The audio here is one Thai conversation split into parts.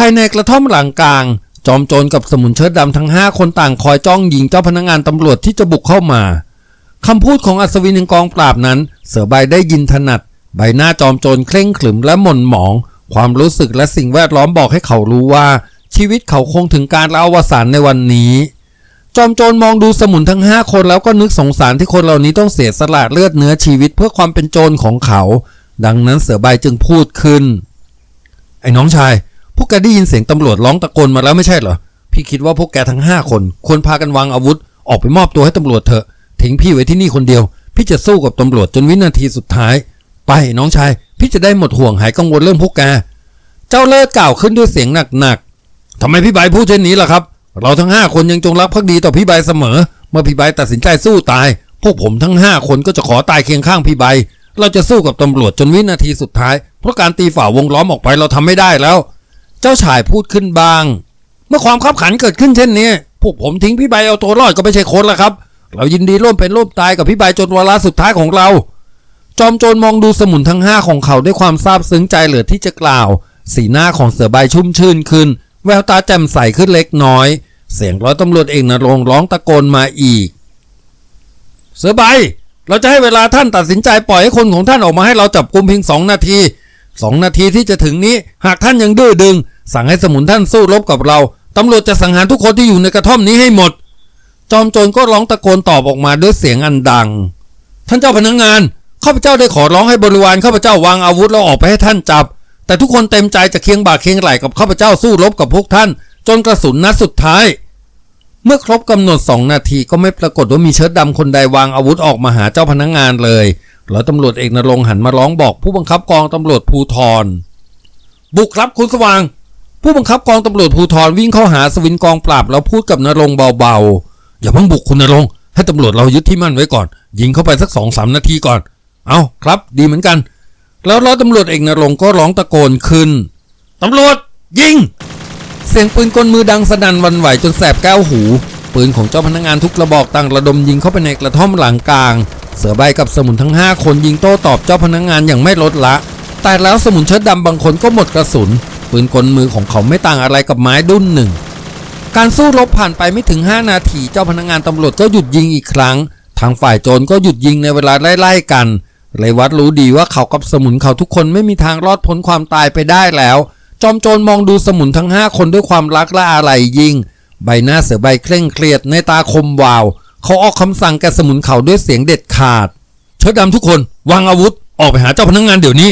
ภายในกระท่อมหลังกลาง จอมโจรกับสมุนเชิดดำทั้งห้าคนต่างคอยจ้องยิงเจ้าพนักงานตำรวจที่จะบุกเข้ามาคำพูดของอัศวินแห่งกองปราบนั้น เสือใบได้ยินถนัด ใบหน้าจอมโจรเคร่งขรึมและหม่นหมอง ความรู้สึกและสิ่งแวดล้อมบอกให้เขารู้ว่า ชีวิตเขาคงถึงการละอวสานในวันนี้ จอมโจรมองดูสมุนทั้งห้าคนแล้วก็นึกสงสารที่คนเหล่านี้ต้องเสียสละเลือดเนื้อชีวิตเพื่อความเป็นโจรของเขา ดังนั้นเสือใบจึงพูดขึ้น ไอ้น้องชาย พวกแกได้ยินเสียงตำรวจร้องตะโกนมาแล้วไม่ใช่เหรอ พี่คิดว่าพวกแกทั้งห้าคนควรพากันวางอาวุธ ออกไปมอบตัวให้ตำรวจเถอะ ทิ้งพี่ไว้ที่นี่คนเดียว พี่จะสู้กับตำรวจจนวินาทีสุดท้าย ไปน้องชาย พี่จะได้หมดห่วงหายกังวลเรื่องพวกแก เจ้าเลิศกล่าวขึ้นด้วยเสียงหนักๆทำไมพี่ใบพูดเช่นนี้ล่ะครับ เราทั้งห้าคนยังจงรักภักดีต่อพี่ใบเสมอ เมื่อพี่ใบตัดสินใจสู้ตาย พวกผมทั้งห้าคนก็จะขอตายเคียงข้างพี่ใบเราจะสู้กับตำรวจจนวินาทีสุดท้าย เพราะการตีฝ่าวงล้อมออกไปเราทำไม่ได้แล้ว จ้าชายพูดขึ้นบ้าง เมื่อความขับขันเกิดขึ้นเช่นนี้พวกผมทิ้งพี่ใบเอาตัวรอดก็ไม่ใช่คนละครับ เรายินดีร่วมเป็นร่วมตายกับพี่ใบจนวาระสุดท้ายของเรา จอมโจรมองดูสมุนทั้งห้าของเขาด้วยความซาบซึ้งใจเหลือที่จะกล่าว สีหน้าของเสือใบชุ่มชื่นขึ้น แววตาแจ่มใสขึ้นเล็กน้อย เสียงร้อยตำรวจเอกนรงร้องตะโกนมาอีก เสือใบ เราจะให้เวลาท่านตัดสินใจปล่อยให้คนของท่านออกมาให้เราจับกุมเพียงสองนาทีสองนาทีที่จะถึงนี้หากท่านยังดื้อดึง สั่งให้สมุนท่านสู้รบกับเรา ตำรวจจะสังหารทุกคนที่อยู่ในกระท่อมนี้ให้หมด จอมโจรก็ร้องตะโกนตอบออกมาด้วยเสียงอันดัง ท่านเจ้าพนักงานข้าพเจ้าได้ขอร้องให้บริวารข้าพเจ้าวางอาวุธแล้วออกไปให้ท่านจับ แต่ทุกคนเต็มใจจะเคียงบ่าเคียงไหล่กับข้าพเจ้าสู้รบกับพวกท่าน จนกระสุนนัดสุดท้าย เมื่อครบกำหนดสองนาทีก็ไม่ปรากฏว่ามีเชิดดำคนใดวางอาวุธออกมาหาเจ้าพนักงานเลยแล้วตำรวจเอกนรงหันมาร้องบอกผู้บังคับกองตำรวจภูธรบุกครับคุณสว่าง ผู้บังคับกองตำรวจภูธรวิ่งเข้าหาสวินกองปราบแล้วพูดกับนรงเบาๆ อย่าเพิ่งบุกคุณนรงให้ตำรวจเรายึดที่มั่นไว้ก่อน ยิงเข้าไปสักสองสามนาทีก่อน เอาครับ ดีเหมือนกัน แล้วร้อยตำรวจเอกนรงก็ร้องตะโกนขึ้นตำรวจยิง เสียงปืนกลมือดังสนั่นวันไหวจนแสบแก้วหู ปืนของเจ้าพนักงานทุกกระบอกต่างระดมยิงเข้าไปในกระท่อมหลังกลาง เสือใบกับสมุนทั้ง 5 คนยิงโต้ตอบเจ้าพนักงานอย่างไม่ลดละ แต่แล้วสมุนเชิดดำบางคนก็หมดกระสุน ปืนกลมือของเขาไม่ต่างอะไรกับไม้ดุ้นหนึ่ง การสู้รบผ่านไปไม่ถึง 5 นาทีเจ้าพนักงานตำรวจก็หยุดยิงอีกครั้ง ทางฝ่ายโจรก็หยุดยิงในเวลาไล่ๆกันเลวัดรู้ดีว่าเขากับสมุนเขาทุกคนไม่มีทางรอดพ้นความตายไปได้แล้ว จอมโจรมองดูสมุนทั้งห้าคนด้วยความรักและอาลัยยิ่ง ใบหน้าเสือใบเคร่งเครียดในตาคมวาว เขาออกคำสั่งแกสมุนเขาด้วยเสียงเด็ดขาด เชิดดำทุกคน วางอาวุธ ออกไปหาเจ้าพนักงานเดี๋ยวนี้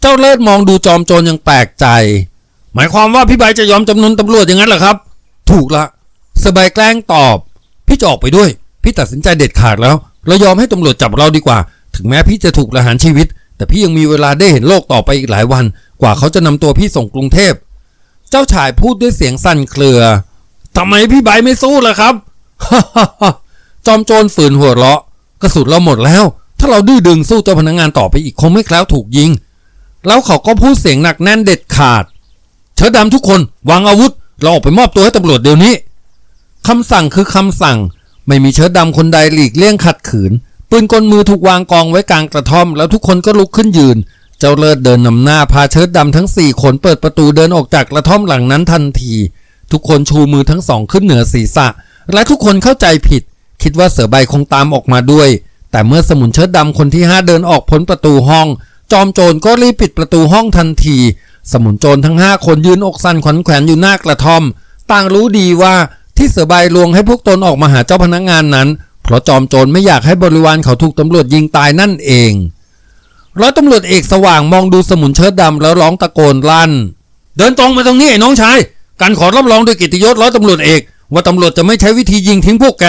เจ้าเลิศมองดูจอมโจรยังแปลกใจ หมายความว่าพี่ใบจะยอมจำนนตำรวจอย่างนั้นเหรอครับ ถูกละสือใบแกล้งตอบ พี่จะออกไปด้วย พี่ตัดสินใจเด็ดขาดแล้ว เรายอมให้ตำรวจจับเราดีกว่า ถึงแม้พี่จะถูกประหารชีวิต แต่พี่ยังมีเวลาได้เห็นโลกต่อไปอีกหลายวัน กว่าเขาจะนำตัวพี่ส่งกรุงเทพ เจ้าชายพูดด้วยเสียงสั่นเครือทำไมพี่ใบไม่สู้ล่ะครับจอมโจรฝืนหัวเราะ กระสุนเราหมดแล้ว ถ้าเราดื้อดึงสู้เจ้าพนักงานต่อไปอีกคงไม่แคล้วถูกยิง แล้วเขาก็พูดเสียงหนักแน่นเด็ดขาด เชิดดำทุกคนวางอาวุธ เราออกไปมอบตัวให้ตำรวจเดี๋ยวนี้คำสั่งคือคำสั่ง ไม่มีเชิดดำคนใดหลีกเลี่ยงขัดขืน ปืนกลมือถูกวางกองไว้กลางกระท่อม แล้วทุกคนก็ลุกขึ้นยืน เจ้าเลิศเดินนำหน้าพาเชิดดำทั้งสี่คนเปิดประตูเดินออกจากกระท่อมหลังนั้นทันที ทุกคนชูมือทั้งสองขึ้นเหนือศีรษะ และทุกคนเข้าใจผิด คิดว่าเสือใบคงตามออกมาด้วย แต่เมื่อสมุนเชิดดำคนที่ห้าเดินออกพ้นประตูห้อง จอมโจรก็รีบปิดประตูห้องทันที สมุนโจรทั้งห้าคนยืนอกสั่นขวัญแขวนอยู่หน้ากระท่อม ต่างรู้ดีว่าที่เสือใบลวงให้พวกตนออกมาหาเจ้าพนักงานนั้น เพราะจอมโจรไม่อยากให้บริวารเขาถูกตำรวจยิงตายนั่นเองร้อยตำรวจเอกสว่างมองดูสมุนเชิดดำแล้วร้องตะโกนลั่น เดินตรงมาตรงนี้ไอ้น้องชายการขอรับรองด้วยกิติยศร้อยตำรวจเอก ว่าตำรวจจะไม่ใช้วิธียิงทิ้งพวกแก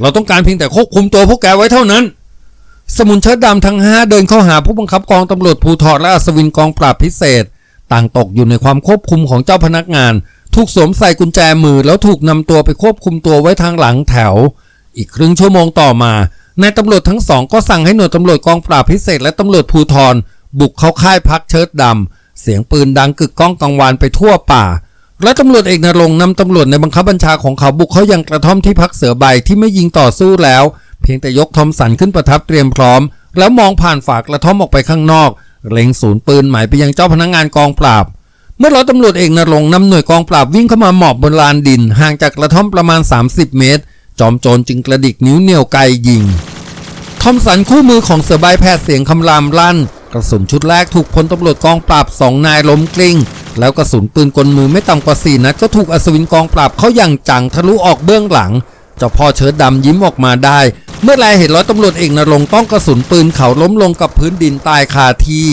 เราต้องการเพียงแต่ควบคุมตัวพวกแกไว้เท่านั้น สมุนเชิดดำทั้งห้าเดินเข้าหาผู้บังคับกองตำรวจภูธรและอัศวินกองปราบพิเศษ ต่างตกอยู่ในความควบคุมของเจ้าพนักงาน ถูกสวมใส่กุญแจมือแล้วถูกนำตัวไปควบคุมตัวไว้ทางหลังแถว อีกครึ่งชั่วโมงต่อมานายตำรวจทั้งสองก็สั่งให้หน่วยตำรวจกองปราบพิเศษและตำรวจภูธรบุกเข้าค่ายพักเชิดดำเสียงปืนดังกึกก้องกังวานไปทั่วป่าและตำรวจเอกนรงนำตำรวจในบังคับบัญชาของเขาบุกเข้ายังกระท่อมที่พักเสือใบที่ไม่ยิงต่อสู้แล้ว เพียงแต่ยกทอมสันขึ้นประทับเตรียมพร้อม แล้วมองผ่านฝากระท่อมออกไปข้างนอก เล็งศูนย์ปืนหมายไปยังเจ้าพนักงานกองปราบ เมื่อร้อยตำรวจเอกนรงนำหน่วยกองปราบวิ่งเข้ามาหมอบบนลานดิน ห่างจากกระท่อมประมาณ 30 เมตร จอมโจรจึงกระดิกนิ้วเหนี่ยวไกยิงทอมสันคู่มือของเสือใบแพทย์เสียงคำรามลั่น กระสุนชุดแรกถูกพลตำรวจกองปราบสองนายล้มกลิ้ง แล้วกระสุนปืนกลมือไม่ต่ำกว่าสี่นัดก็ถูกอัศวินกองปราบเข้าอย่างจังทะลุออกเบื้องหลัง เจ้าพ่อเชิดดำยิ้มออกมาได้ เมื่อแลเห็นร้อยตำรวจเอกนรงต้องกระสุนปืนเขาล้มลงกับพื้นดินตายคาที่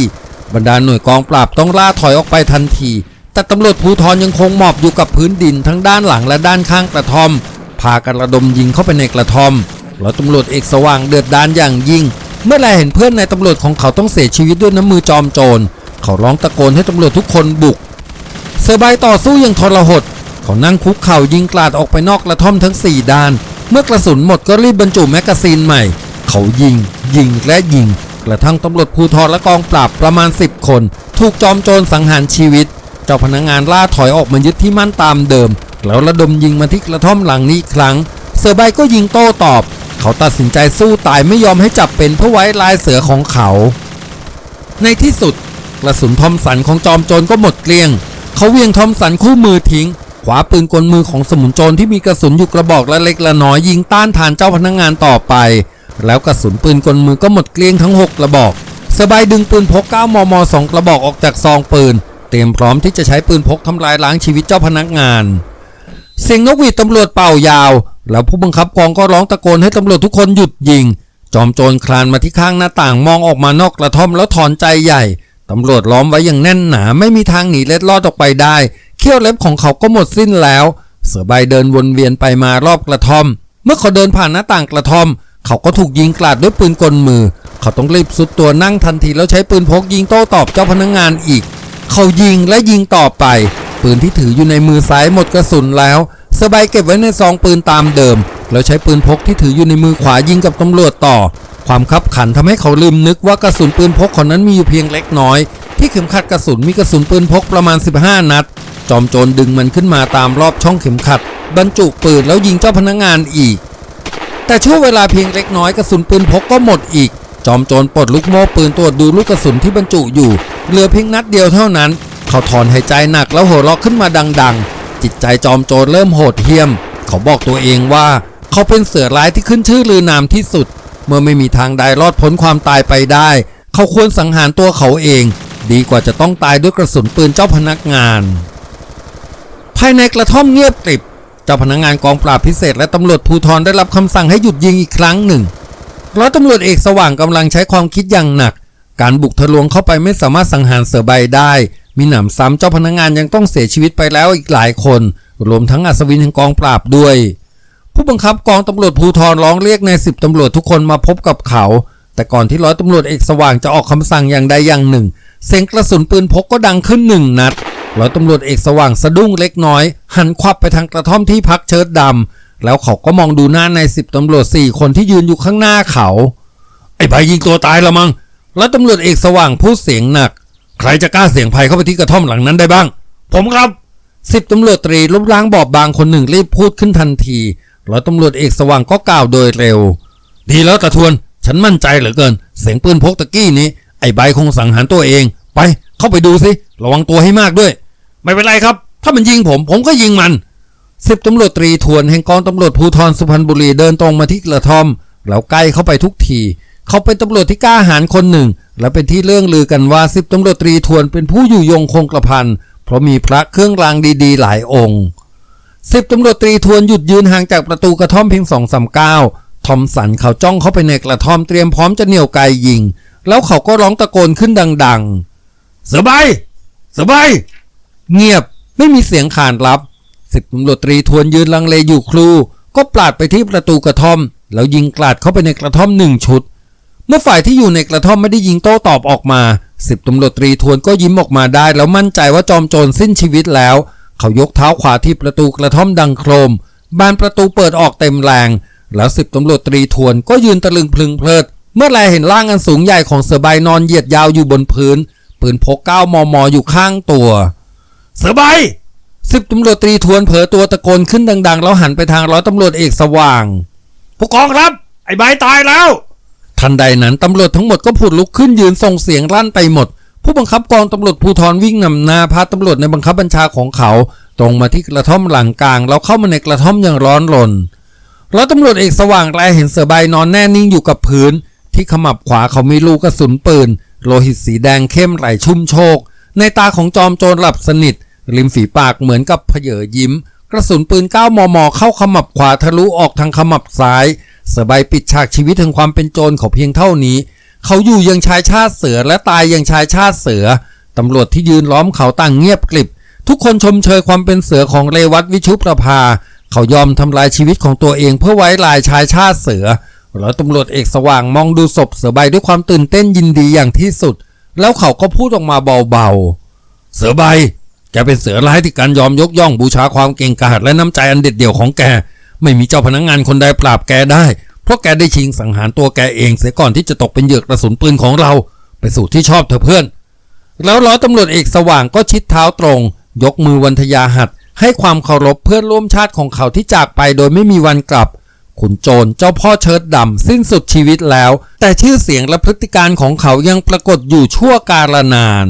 บรรดาหน่วยกองปราบต้องล่าถอยออกไปทันที แต่ตำรวจภูธรยังคงหมอบอยู่กับพื้นดินทั้งด้านหลังและด้านข้างกระท่อม พากันระดมยิงเข้าไปในกระท่อมร้อยตำรวจเอกสว่างเดือดดานอย่างยิ่ง เมื่อแลเห็นเพื่อนในตำรวจของเขาต้องเสียชีวิตด้วยน้ำมือจอมโจร เขาร้องตะโกนให้ตำรวจทุกคนบุกเซอร์ไบต่อสู้อย่างทรหด เขานั่งคุกเข่ายิงกลาดออกไปนอกกระท่อมทั้ง 4 ด้าน เมื่อกระสุนหมดก็รีบบรรจุแมกกาซีนใหม่ เขายิง ยิงและยิง กระทั่งตำรวจภูธรและกองปราบประมาณ 10 คน ถูกจอมโจรสังหารชีวิต เจ้าพนักงานล่าถอยออกมายึดที่มั่นตามเดิม แล้วระดมยิงมาที่กระท่อมหลังนี้ครั้งเซอร์ไบก็ยิงโต้ตอบ เขาตัดสินใจสู้ตายไม่ยอมให้จับเป็นเพื่อไว้ลายเสือของเขา ในที่สุดกระสุนทอมสันของจอมโจรก็หมดเกลี้ยง เขาเวียงทอมสันคู่มือทิ้ง ขวาปืนกลมือของสมุนโจรที่มีกระสุนอยู่กระบอกละเล็กละน้อยยิงต้านทานเจ้าพนักงานต่อไป แล้วกระสุนปืนกลมือก็หมดเกลี้ยงทั้ง 6 กระบอก สบายดึงปืนพก 9 มม 2 กระบอกออกจากซองปืน เตรียมพร้อมที่จะใช้ปืนพกทำลายล้างชีวิตเจ้าพนักงาน เสียงนกหวีดตำรวจเป่ายาว แล้วผู้บังคับกองก็ร้องตะโกนให้ตำรวจทุกคนหยุดยิง จอมโจรคลานมาที่ข้างหน้าต่างมองออกมานอกกระท่อมแล้วถอนใจใหญ่ตำรวจล้อมไว้อย่างแน่นหนาไม่มีทางหนีเล็ดลอดออกไปได้ เขี้ยวเล็บของเขาก็หมดสิ้นแล้ว เสือใบเดินวนเวียนไปมารอบกระท่อม เมื่อเขาเดินผ่านหน้าต่างกระท่อม เขาก็ถูกยิงกลาดด้วยปืนกลมือ เขาต้องรีบสุดตัวนั่งทันทีแล้วใช้ปืนพกยิงโต้ตอบเจ้าพนักงานอีก เขายิงและยิงต่อไป ปืนที่ถืออยู่ในมือซ้ายหมดกระสุนแล้วเสือใบเก็บไว้ในซองปืนตามเดิม แล้วใช้ปืนพกที่ถืออยู่ในมือขวายิงกับตำรวจต่อ ความคับขันทำให้เขาลืมนึกว่ากระสุนปืนพกของนั้นมีอยู่เพียงเล็กน้อย ที่เข็มขัดกระสุนมีกระสุนปืนพกประมาณ 15 นัด จอมโจรดึงมันขึ้นมาตามรอบช่องเข็มขัด บรรจุปืนแล้วยิงเจ้าพนักงานอีก แต่ช่วงเวลาเพียงเล็กน้อยกระสุนปืนพกก็หมดอีก จอมโจรปลดลูกโม่ปืนตรวจดูลูกกระสุนที่บรรจุอยู่ เหลือเพียงนัดเดียวเท่านั้น เขาถอนหายใจหนักแล้วหัวเราะขึ้นมาดัง ๆ จิตใจจอมโจรเริ่มโหดเหี้ยม เขาบอกตัวเองว่า เขาเป็นเสือร้ายที่ขึ้นชื่อลือนามที่สุด เมื่อไม่มีทางใดรอดพ้นความตายไปได้ เขาควรสังหารตัวเขาเอง ดีกว่าจะต้องตายด้วยกระสุนปืนเจ้าพนักงานายในกระท่อมเงียบกริบ เจ้าพนักงานกองปราบพิเศษและตำรวจภูธรได้รับคำสั่งให้หยุดยิงอีกครั้งหนึ่งร้อยตำรวจเอกสว่างกำลังใช้ความคิดอย่างหนัก การบุกทะลวงเข้าไปไม่สามารถสังหารเสือใบได้ มีหนำซ้ำเจ้าพนักงานยังต้องเสียชีวิตไปแล้วอีกหลายคน รวมทั้งอัศวินแห่งกองปราบด้วย ผู้บังคับกองตำรวจภูธรร้องเรียกในสิบตำรวจทุกคนมาพบกับเขา แต่ก่อนที่ร้อยตำรวจเอกสว่างจะออกคำสั่งอย่างใดอย่างหนึ่ง เสียงกระสุนปืนพกก็ดังขึ้นหนึ่งนัด ร้อยตำรวจเอกสว่างสะดุ้งเล็กน้อย หันควับไปทางกระท่อมที่พักเชิดดำแล้วเขาก็มองดูหน้าในสิบตำรวจสี่คนที่ยืนอยู่ข้างหน้าเขา ไอ้ใบยิงตัวตายละมัง้งแล้วตำรวจเอกสว่างพูดเสียงหนัก ใครจะกล้าเสียงภัยเข้าไปที่กระท่อมหลังนั้นได้บ้าง ผมครับสิบตำรวจตรีรูปร่างบอบบางคนหนึ่งรีบพูดขึ้นทันทีแล้วตำรวจเอกสว่างก็กล่าวโดยเร็ว ดีแล้วตะทวน ฉันมั่นใจเหลือเกิน เสียงปืนพกตะกี้นี้ ไอ้ใบคงสังหารตัวเอง ไป เข้าไปดูสิ ระวังตัวให้มากด้วย ไม่เป็นไรครับ ถ้ามันยิงผม ผมก็ยิงมันสิบตำรวจตรีทวนแห่งกองตำรวจภูธรสุพรรณบุรีเดินตรงมาที่กระท่อมแล้วใกล้เข้าไปทุกที เขาเป็นตำรวจที่กล้าหาญคนหนึ่ง และเป็นที่เรื่องลือกันว่าสิบตำรวจตรีทวนเป็นผู้อยู่ยงคงกระพันเพราะมีพระเครื่องรางดีๆ หลายองค์สิบตำรวจตรีทวนหยุดยืนห่างจากประตูกระท่อมเพียงสองสามก้าวทอมสันเขาจ้องเข้าไปในกระท่อมเตรียมพร้อมจะเหนี่ยวไกยิง แล้วเขาก็ร้องตะโกนขึ้นดังๆเสือใบเสือใบ เงียบไม่มีเสียงขานรับสิบตำรวจตรีทวนยืนลังเลอยู่ครู ก็ปาดไปที่ประตูกระท่อม แล้วยิงกลาดเข้าไปในกระท่อมหนึ่งชุด เมื่อฝ่ายที่อยู่ในกระท่อมไม่ได้ยิงโต้ตอบออกมาสิบตำรวจตรีทวนก็ยิ้มออกมาได้ แล้วมั่นใจว่าจอมโจรสิ้นชีวิตแล้ว เขายกเท้าขวาที่ประตูกระท่อมดังโครม บานประตูเปิดออกเต็มแรง แล้วสิบตำรวจตรีทวนก็ยืนตะลึงพลึงเพลิด เมื่อแลเห็นร่างอันสูงใหญ่ของเสือใบนอนเหยียดยาวอยู่บนพื้นปืนพกเก้ามมอยู่ข้างตัว เสือใบสิบตำรวจตรีทวนเผลอตัวตะโกนขึ้นดัง ๆ แล้วหันไปทางร้อยตำรวจเอกสว่าง ผู้กองครับ ไอ้ใบตายแล้ว ทันใดนั้นตำรวจทั้งหมดก็ผุดลุกขึ้นยืนส่งเสียงลั่นไปหมด ผู้บังคับกองตำรวจภูธรวิ่งนำหน้าพาตำรวจในบังคับบัญชาของเขา ตรงมาที่กระท่อมหลังกลาง แล้วเข้ามาในกระท่อมอย่างร้อนรนร้อยตำรวจเอกสว่างแลเห็นเสือใบนอนแน่นิ่งอยู่กับพื้น ที่ขมับขวาเขามีลูกกระสุนปืน โลหิตสีแดงเข้มไหลชุ่มโชก ในตาของจอมโจรหลับสนิท ริมฝีปากเหมือนกับเพเยอยิ้ม กระสุนปืน 9 มม เข้าขมับขวาทะลุออกทางขมับซ้ายสือใบปิดฉากชีวิตถึงความเป็นโจรเขาเพียงเท่านี้ เขาอยู่ยังชายชาติเสือและตายยังชายชาติเสือ ตำรวจที่ยืนล้อมเขาต่างเงียบกริบ ทุกคนชมเชยความเป็นเสือของเรวัตวิชุประภา เขายอมทำลายชีวิตของตัวเองเพื่อไว้ลายชายชาติเสือแล้วตำรวจเอกสว่างมองดูศพเสือใบด้วยความตื่นเต้นยินดีอย่างที่สุด แล้วเขาก็พูดออกมาเบาๆ เสือใบ แกเป็นเสือร้ายที่การยอมยกย่องบูชาความเก่งกาจและน้ำใจอันเด็ดเดี่ยวของแก ไม่มีเจ้าพนักงานคนใดปราบแกได้ เพราะแกได้ชิงสังหารตัวแกเองเสียก่อนที่จะตกเป็นเหยื่อกระสุนปืนของเรา ไปสู่ที่ชอบเธอเพื่อน แล้วร้อยตำรวจเอกสว่างก็ชิดเท้าตรง ยกมือวันทยาหัดให้ความเคารพเพื่อนร่วมชาติของเขาที่จากไปโดยไม่มีวันกลับ ขุนโจรเจ้าพ่อเชิดดำสิ้นสุดชีวิตแล้ว แต่ชื่อเสียงและพฤติการของเขายังปรากฏอยู่ชั่วกาลนาน